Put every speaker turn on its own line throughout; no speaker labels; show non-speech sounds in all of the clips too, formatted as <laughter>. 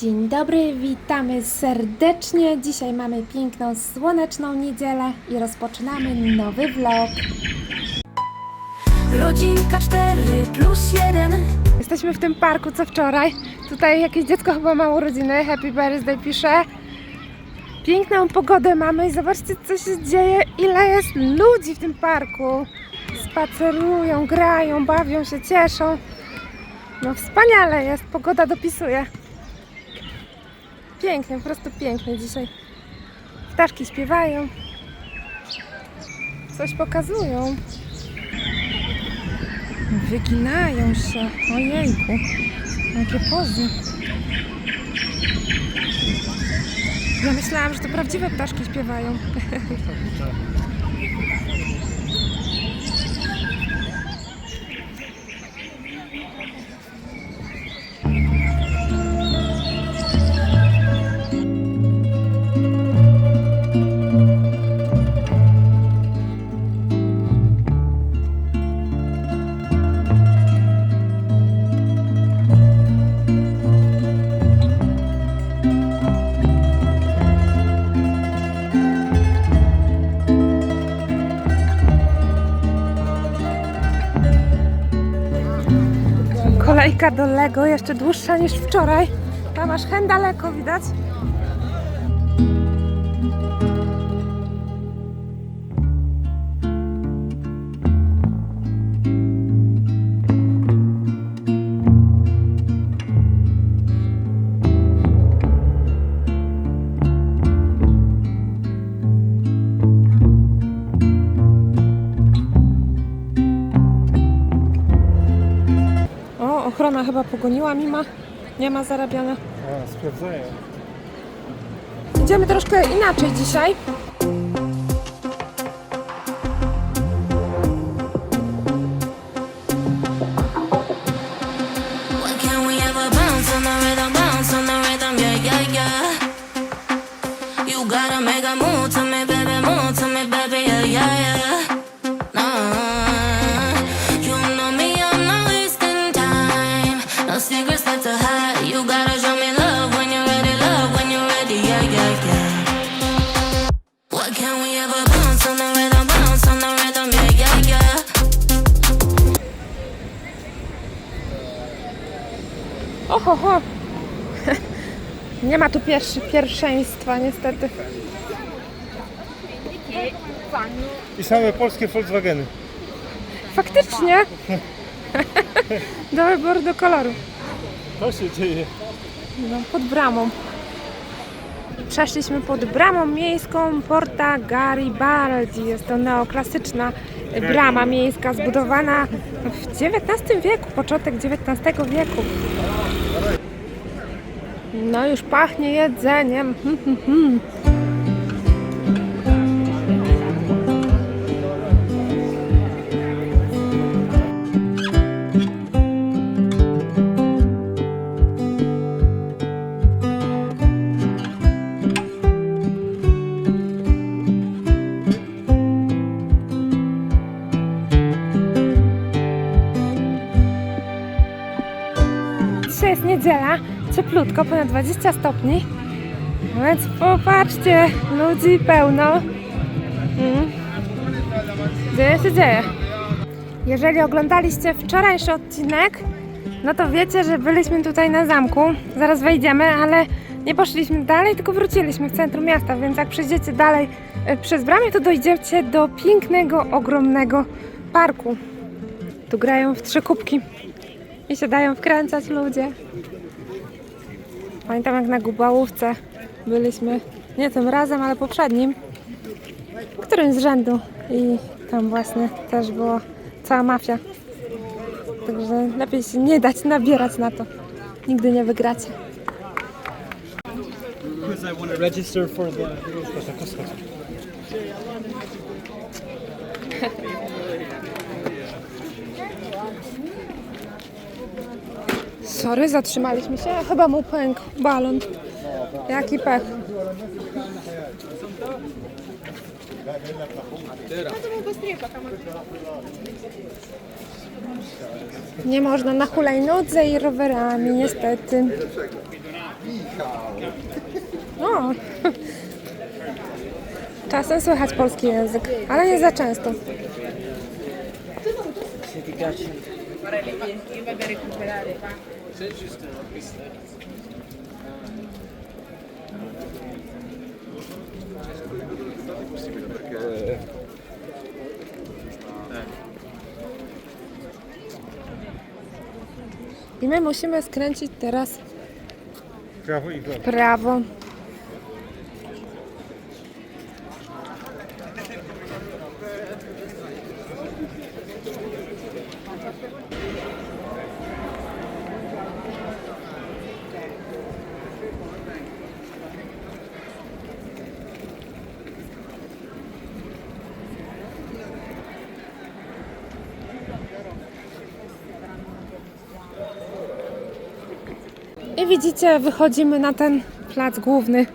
Dzień dobry, witamy serdecznie. Dzisiaj mamy piękną, słoneczną niedzielę i rozpoczynamy nowy vlog.
Rodzinka 4 plus 1
Jesteśmy w tym parku co wczoraj. Tutaj jakieś dziecko chyba ma urodziny. Happy birthday pisze. Piękną pogodę mamy i zobaczcie co się dzieje. Ile jest ludzi w tym parku. Spacerują, grają, bawią się, cieszą. No wspaniale jest, pogoda dopisuje. Pięknie, po prostu pięknie dzisiaj. Ptaszki śpiewają. Coś pokazują. Wyginają się. Ojejku. Jakie pozy. Ja myślałam, że to prawdziwe ptaszki śpiewają. <laughs> Do Lego jeszcze dłuższa niż wczoraj. Tam aż hen daleko widać. Chyba pogoniła mima. Nie ma zarabiania.
A, sprawdzają.
Idziemy troszkę inaczej dzisiaj. Pierwszy, pierwszeństwa niestety.
I same polskie Volkswageny.
Faktycznie. Do wyboru do koloru.
To się dzieje.
No, pod bramą. Przeszliśmy pod bramą miejską Porta Garibaldi. Jest to neoklasyczna brama miejska zbudowana w XIX wieku, początek XIX wieku. No już pachnie jedzeniem. Cieplutko, ponad 20 stopni. Więc popatrzcie, ludzi pełno. Mm. Dzieje się dzieje. Jeżeli oglądaliście wczorajszy odcinek, no to wiecie, że byliśmy tutaj na zamku. Zaraz wejdziemy, ale nie poszliśmy dalej, tylko wróciliśmy w centrum miasta, więc jak przejdziecie dalej e, przez bramę, to dojdziecie do pięknego, ogromnego parku. Tu grają w trzy kubki i się dają wkręcać ludzie. Pamiętam jak na Gubałówce byliśmy nie tym razem, ale poprzednim, którym z rzędu i tam właśnie też była cała mafia. Także lepiej się nie dać nabierać na to. Nigdy nie wygracie.
Because I want to register for the... Proszę, proszę.
Sorry, zatrzymaliśmy się. Chyba mu pękł balon. Jaki pech. Nie można na hulajnodze i rowerami, niestety. O. Czasem słychać polski język, ale nie za często. I my musimy skręcić teraz
Prawo i w lewo.
w prawo. Widzicie, wychodzimy na ten plac główny.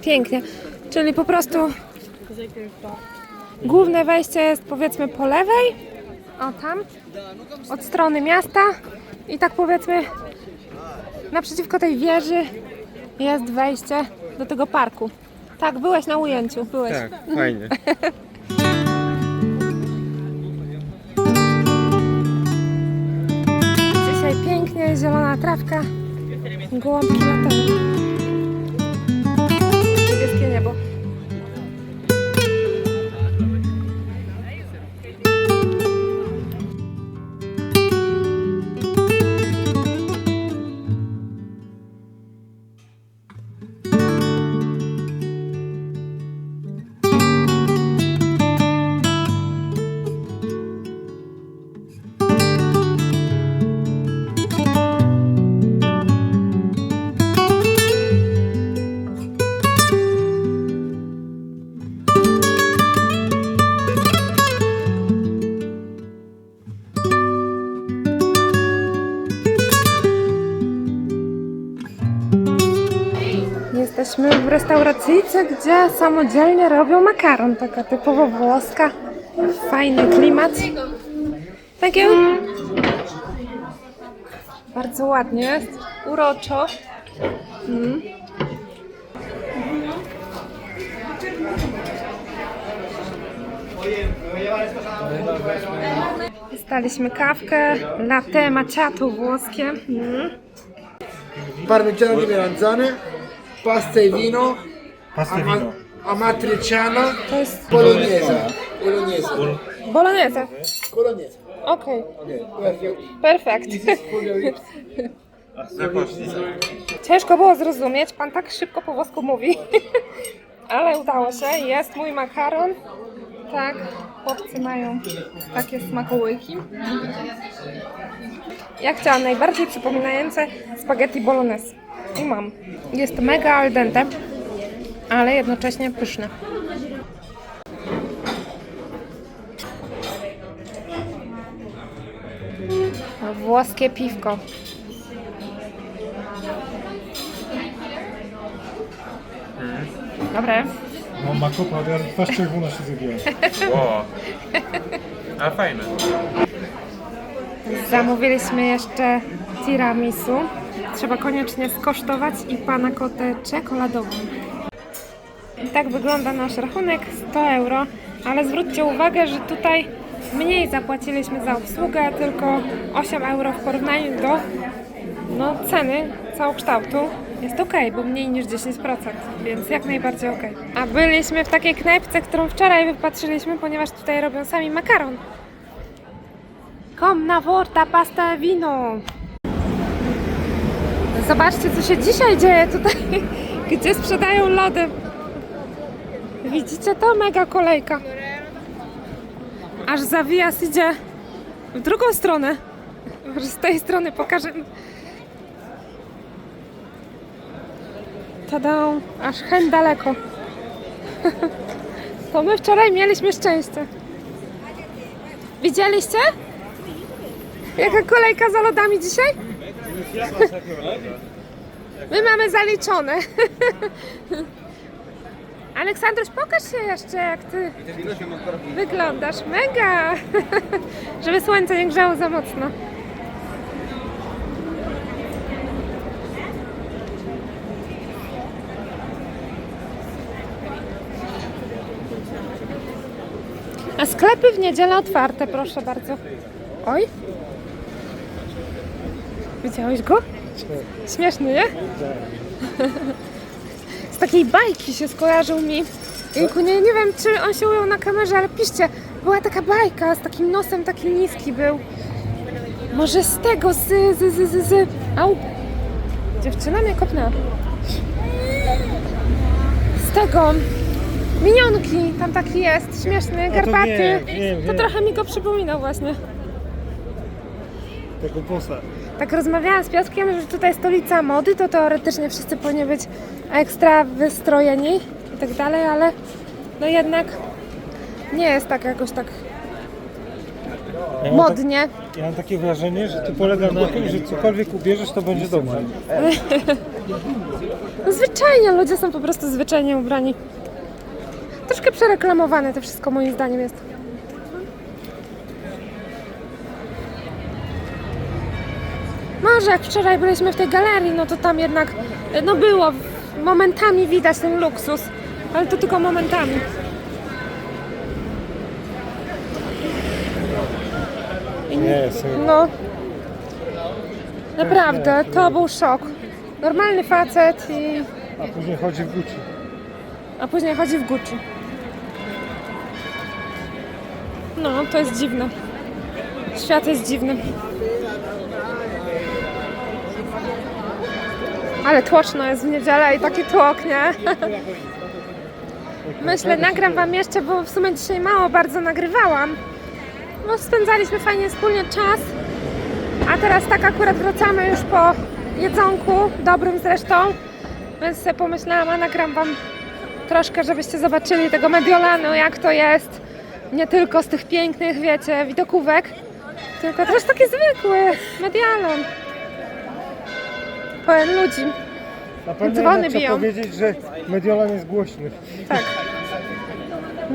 Pięknie. Czyli po prostu główne wejście jest powiedzmy po lewej, o tam, od strony miasta i tak powiedzmy naprzeciwko tej wieży jest wejście do tego parku. Tak, byłeś na ujęciu, byłeś.
Tak, fajnie. <laughs>
zielona trawka, gołąbki latają. Restauracyjce, gdzie samodzielnie robią makaron. Taka typowo włoska. Fajny klimat. Thank you. Bardzo ładnie jest. Uroczo. Mm. Dostaliśmy kawkę, latte macchiato włoskie. Mm.
parmigiano di melanzane, pasta e vino,
Pasta
ama-
wino.
amatriciana,
To jest
bolognese. Bolognese.
bolognese.
Bolognese.
Okej,
Okay, perfect.
perfekt. Ciężko było zrozumieć, pan tak szybko po włosku mówi. <laughs> Ale udało się, jest mój makaron. Tak, chłopcy mają takie smakołyki. Ja chciałam najbardziej przypominające spaghetti bolognese. I mam. Jest mega al dente, ale jednocześnie pyszne. Włoskie piwko. Dobre.
No ma kopa, ja twarz czerwona się zrobiła. <laughs>
Ło. A fajne.
Zamówiliśmy jeszcze tiramisu. Trzeba koniecznie skosztować i pana kotę czekoladową. I tak wygląda nasz rachunek 100 euro, ale zwróćcie uwagę, że tutaj mniej zapłaciliśmy za obsługę, tylko 8 euro w porównaniu do no, ceny całokształtu. Jest ok, bo mniej niż 10%, więc jak najbardziej ok. A byliśmy w takiej knajpce, którą wczoraj wypatrzyliśmy, ponieważ tutaj robią sami makaron. Kom na vorta pasta vino. Zobaczcie, co się dzisiaj dzieje tutaj, <laughs> gdzie sprzedają lody. Widzicie to? Mega kolejka. Aż zawijas idzie w drugą stronę. Może z tej strony pokażę. Tada, aż hen daleko. <laughs> To my wczoraj mieliśmy szczęście. Widzieliście? Jaka kolejka za lodami dzisiaj? My mamy zaliczone. <laughs> Aleksandruś, pokaż się jeszcze, jak ty wyglądasz. Mega! <laughs> Żeby słońce nie grzało za mocno. A sklepy w niedzielę otwarte, proszę bardzo. Oj. Widziałeś go? Śmieszny, nie? Z takiej bajki się skojarzył mi. Jejku, nie, nie wiem, czy on się ujął na kamerze, ale piszcie, była taka bajka z takim nosem, taki niski był. Może z tego, z, z, z, z, z. Au. Dziewczyna mnie kopnęła. Z tego. Minionki, tam taki jest, śmieszny, garbaty.
wiem, wiem,
To
wiem.
trochę mi go przypominał właśnie.
Tego bossa.
Tak rozmawiałam z Piotkiem, że tutaj stolica mody, to teoretycznie wszyscy powinni być ekstra wystrojeni i tak dalej, ale no jednak nie jest tak jakoś tak
Ja mam, tak,
modnie.
ja mam takie wrażenie, że to polega na tym, że cokolwiek ubierzesz, to będzie dobrze. <laughs>
No zwyczajnie, ludzie są po prostu zwyczajnie ubrani. Troszkę przereklamowane to wszystko moim zdaniem jest. Może jak wczoraj byliśmy w tej galerii, no to tam jednak, no było, momentami widać ten luksus, ale to tylko momentami.
Serio.
No. Naprawdę, to był szok. Normalny facet i...
A później chodzi w Gucci.
A później chodzi w Gucci. No, to jest dziwne. Świat jest dziwny. Ale tłoczno jest w niedzielę i taki tłok, nie? <laughs> Myślę, nagram wam jeszcze, bo w sumie dzisiaj mało bardzo nagrywałam. Bo spędzaliśmy fajnie wspólnie czas. A teraz tak akurat wracamy już po jedzonku, dobrym zresztą. Więc sobie pomyślałam, a nagram wam troszkę, żebyście zobaczyli tego Mediolanu, jak to jest. Nie tylko z tych pięknych, wiecie, widokówek, tylko też taki zwykły Medialon. Pełen ludzi.
Na pewno
Dzwony
jednak trzeba
biją.
powiedzieć, że Mediolan jest głośny.
Tak.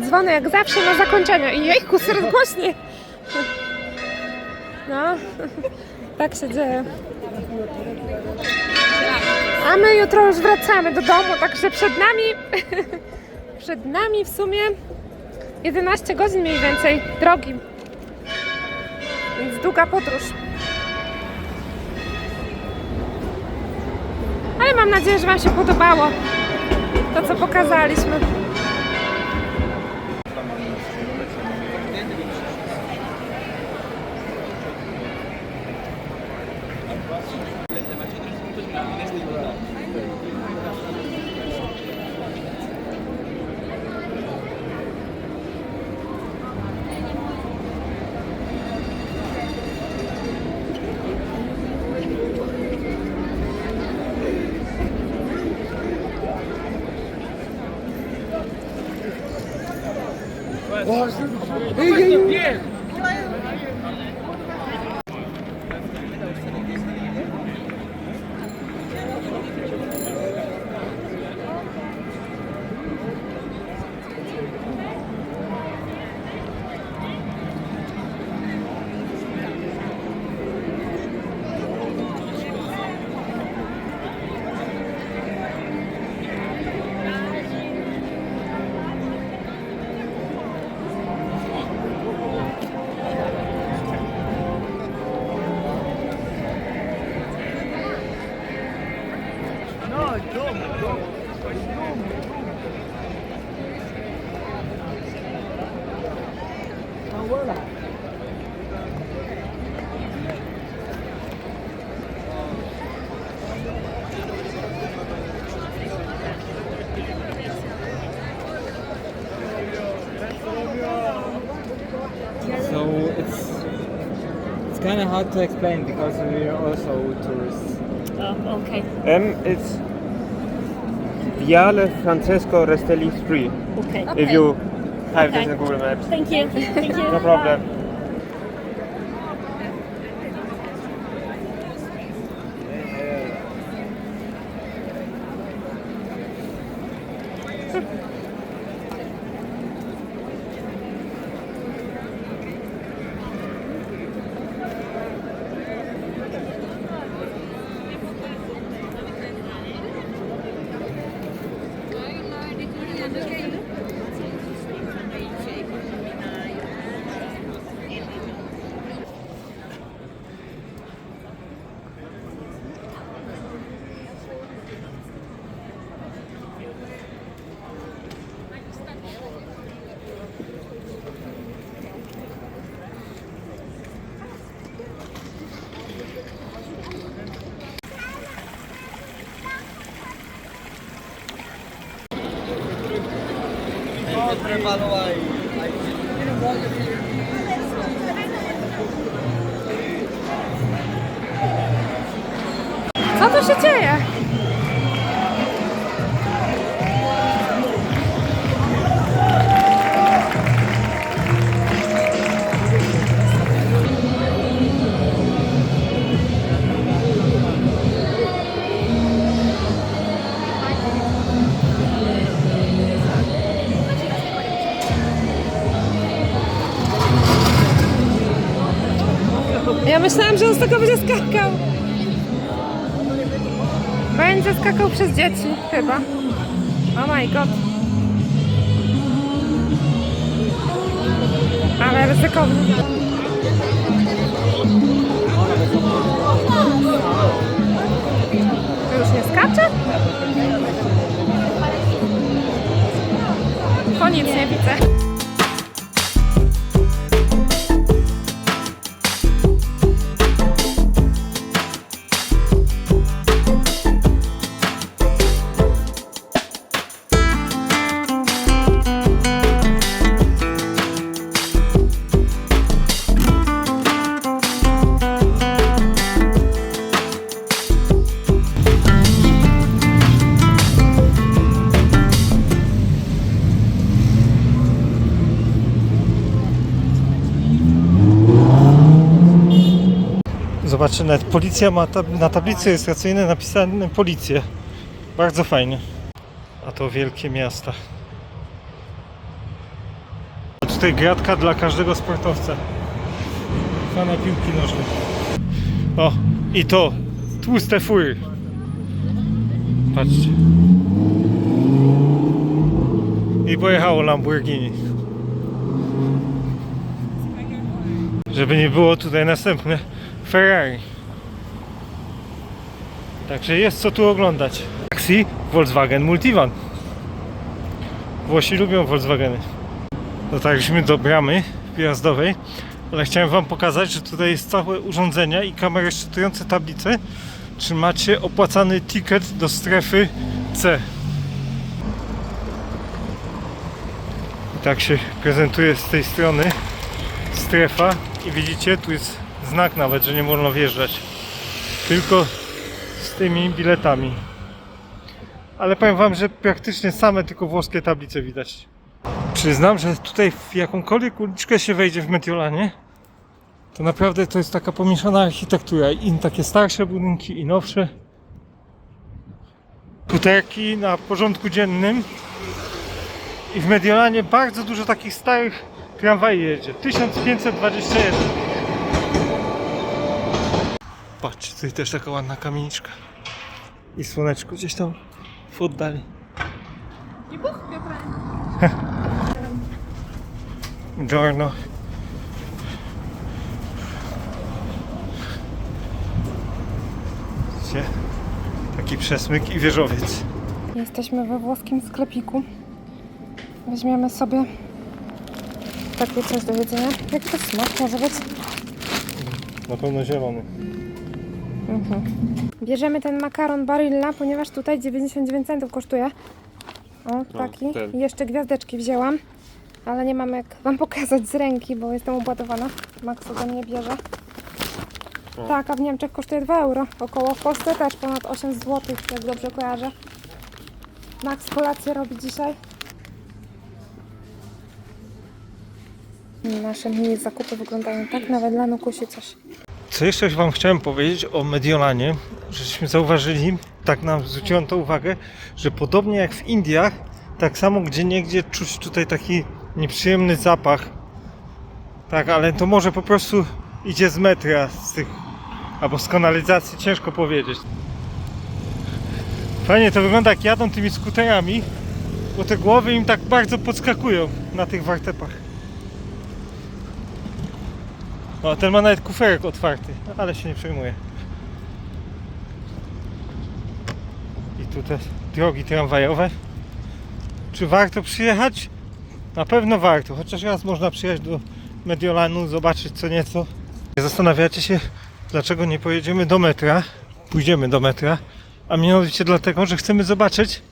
Dzwony jak zawsze na zakończenie. I jejku, coraz głośniej. No, tak się dzieje. A my jutro już wracamy do domu, także przed nami, <laughs> przed nami w sumie 11 godzin mniej więcej drogi. Więc długa podróż. Mam nadzieję, że Wam się podobało to, co pokazaliśmy.
Kind of hard to explain because we are also tourists.
Oh, okay.
Um, it's Viale Francesco Restelli Street.
Okay.
If you have
Okay.
this in Google Maps.
Thank you. Thank you.
No problem.
Co tu się dzieje? Tego będzie skakał. Będzie skakał przez dzieci, chyba. Oh my god. Ale ryzykowny.
Zobaczcie, nawet policja ma tab- na tablicy rejestracyjnej napisane policję. Bardzo fajnie. A to wielkie miasta. Tutaj gratka dla każdego sportowca. Fana piłki nożnej. O, i to tłuste fury. Patrzcie. I pojechało Lamborghini. Żeby nie było tutaj następne Ferrari. Także jest co tu oglądać. Taxi Volkswagen Multivan. Włosi lubią Volkswageny. Dotarliśmy do bramy wjazdowej, ale chciałem Wam pokazać, że tutaj jest całe urządzenia i kamery szczytujące tablice. Czy macie opłacany ticket do strefy C? I tak się prezentuje z tej strony strefa i widzicie, tu jest znak nawet, że nie wolno wjeżdżać. Tylko z tymi biletami. Ale powiem Wam, że praktycznie same tylko włoskie tablice widać. Przyznam, że tutaj w jakąkolwiek uliczkę się wejdzie w Mediolanie, to naprawdę to jest taka pomieszana architektura. I takie starsze budynki, i nowsze. Kuterki na porządku dziennym. I w Mediolanie bardzo dużo takich starych tramwaj jedzie. 1521. Patrz, tutaj też taka ładna kamieniczka. I słoneczko gdzieś tam w oddali. <laughs> Giorno. Widzicie? Taki przesmyk i wieżowiec.
Jesteśmy we włoskim sklepiku. Weźmiemy sobie takie coś do jedzenia. Jaki to smak może być?
Na pewno zielony.
Bierzemy ten makaron Barilla, ponieważ tutaj 99 centów kosztuje. O, taki.
ten.
I jeszcze gwiazdeczki wzięłam. Ale nie mam jak wam <laughs> pokazać z ręki, bo jestem ubładowana. Max ode mnie bierze. Tak, a w Niemczech kosztuje 2 euro. Około w Polsce też ponad 8 zł, jak dobrze kojarzę. Max kolację robi dzisiaj. Nasze mini zakupy wyglądają tak, nawet dla Nukusi coś.
Co jeszcze Wam chciałem powiedzieć o Mediolanie, żeśmy zauważyli, tak nam zwróciło to uwagę, że podobnie jak w Indiach, tak samo gdzie niegdzie czuć tutaj taki nieprzyjemny zapach. Tak, ale to może po prostu idzie z metra, z tych, albo z kanalizacji, ciężko powiedzieć. Fajnie to wygląda jak jadą tymi skuterami, bo te głowy im tak bardzo podskakują na tych wartepach. O, ten ma nawet kuferek otwarty, ale się nie przejmuje. I tu te drogi tramwajowe. Czy warto przyjechać? Na pewno warto, chociaż raz można przyjechać do Mediolanu, zobaczyć co nieco. Zastanawiacie się, dlaczego nie pojedziemy do metra? Pójdziemy do metra, a mianowicie dlatego, że chcemy zobaczyć,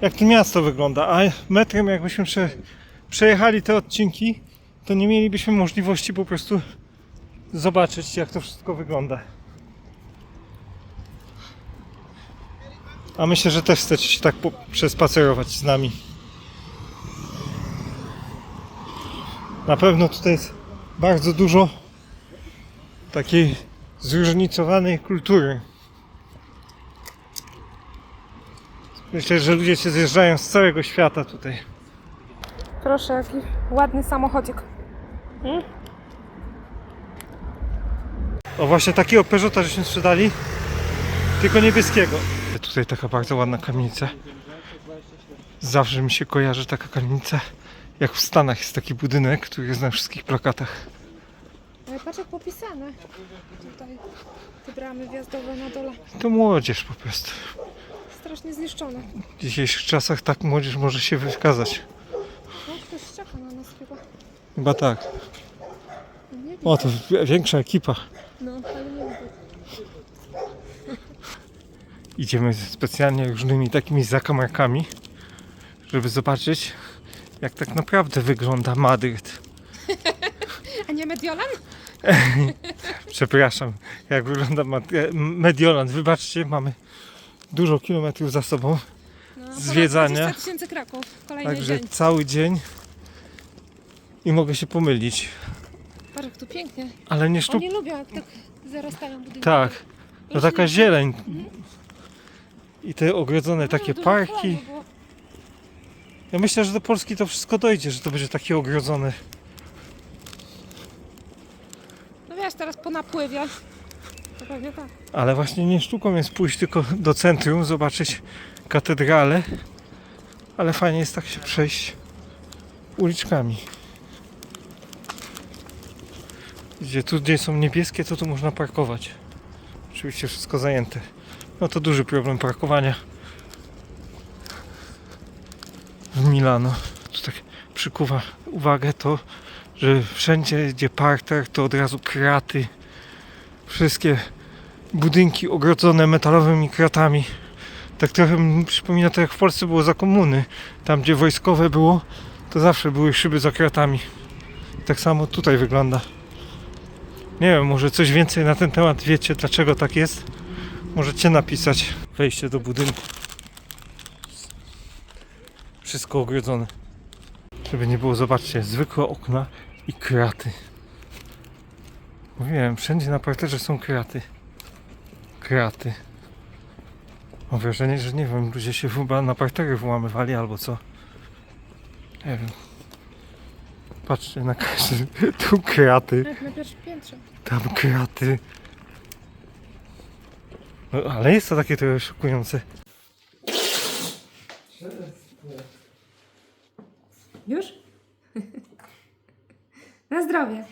jak to miasto wygląda. A metrem, jakbyśmy prze- przejechali te odcinki, to nie mielibyśmy możliwości po prostu zobaczyć, jak to wszystko wygląda. A myślę, że też chcecie się tak przespacerować z nami. Na pewno tutaj jest bardzo dużo takiej zróżnicowanej kultury. Myślę, że ludzie się zjeżdżają z całego świata tutaj.
Proszę, jaki ładny samochodzik.
O właśnie takiego Peugeota żeśmy sprzedali, tylko niebieskiego. Tutaj taka bardzo ładna kamienica. Zawsze mi się kojarzy taka kamienica, jak w Stanach jest taki budynek, który jest na wszystkich plakatach.
Ale patrz jak popisane. Tutaj te bramy wjazdowe na dole.
To młodzież po prostu.
Strasznie zniszczone.
W dzisiejszych czasach tak młodzież może się wykazać.
No, ktoś czeka na nas chyba.
Chyba tak. O, to wi- większa ekipa.
No, ale nie wiem.
Idziemy specjalnie różnymi takimi zakamarkami, żeby zobaczyć, jak tak naprawdę wygląda Madryt. <laughs>
A nie Mediolan? <laughs>
Przepraszam, jak wygląda e, Mediolan. Wybaczcie, mamy dużo kilometrów za sobą,
No,
Zwiedzania.
20 tysięcy kraków. Kolejny
także
dzień.
cały dzień i mogę się pomylić,
Patrz jak tu pięknie.
ale nie sztuk.
Oni lubią jak tak zarastają budynki.
Tak, to taka zieleń i te ogrodzone
No,
takie parki. Ja myślę, że do Polski to wszystko dojdzie, że to będzie takie ogrodzone.
No wiesz, teraz po napływie. To pewnie tak.
Ale właśnie nie sztuką jest pójść tylko do centrum, zobaczyć katedralę. Ale fajnie jest tak się przejść uliczkami. Gdzie tu, gdzie są niebieskie, to tu można parkować. Oczywiście wszystko zajęte. No to duży problem parkowania w Milano. Tu tak przykuwa uwagę to, że wszędzie gdzie parter, to od razu kraty. Wszystkie budynki ogrodzone metalowymi kratami. Tak trochę mi przypomina to jak w Polsce było za komuny. Tam gdzie wojskowe było, to zawsze były szyby za kratami. Tak samo tutaj wygląda. Nie wiem, może coś więcej na ten temat wiecie, dlaczego tak jest? Możecie napisać. Wejście do budynku. Wszystko ogrodzone. Żeby nie było, zobaczcie, zwykłe okna i kraty. Mówiłem, wszędzie na parterze są kraty. Kraty. Mam wrażenie, że nie wiem, ludzie się chyba na partery włamywali albo co. Nie wiem. Patrzcie na każdy. Tu kraty,
Jak na pierwszym piętrze.
tam kraty. No, ale jest to takie trochę szokujące.
Już? <laughs> Na zdrowie.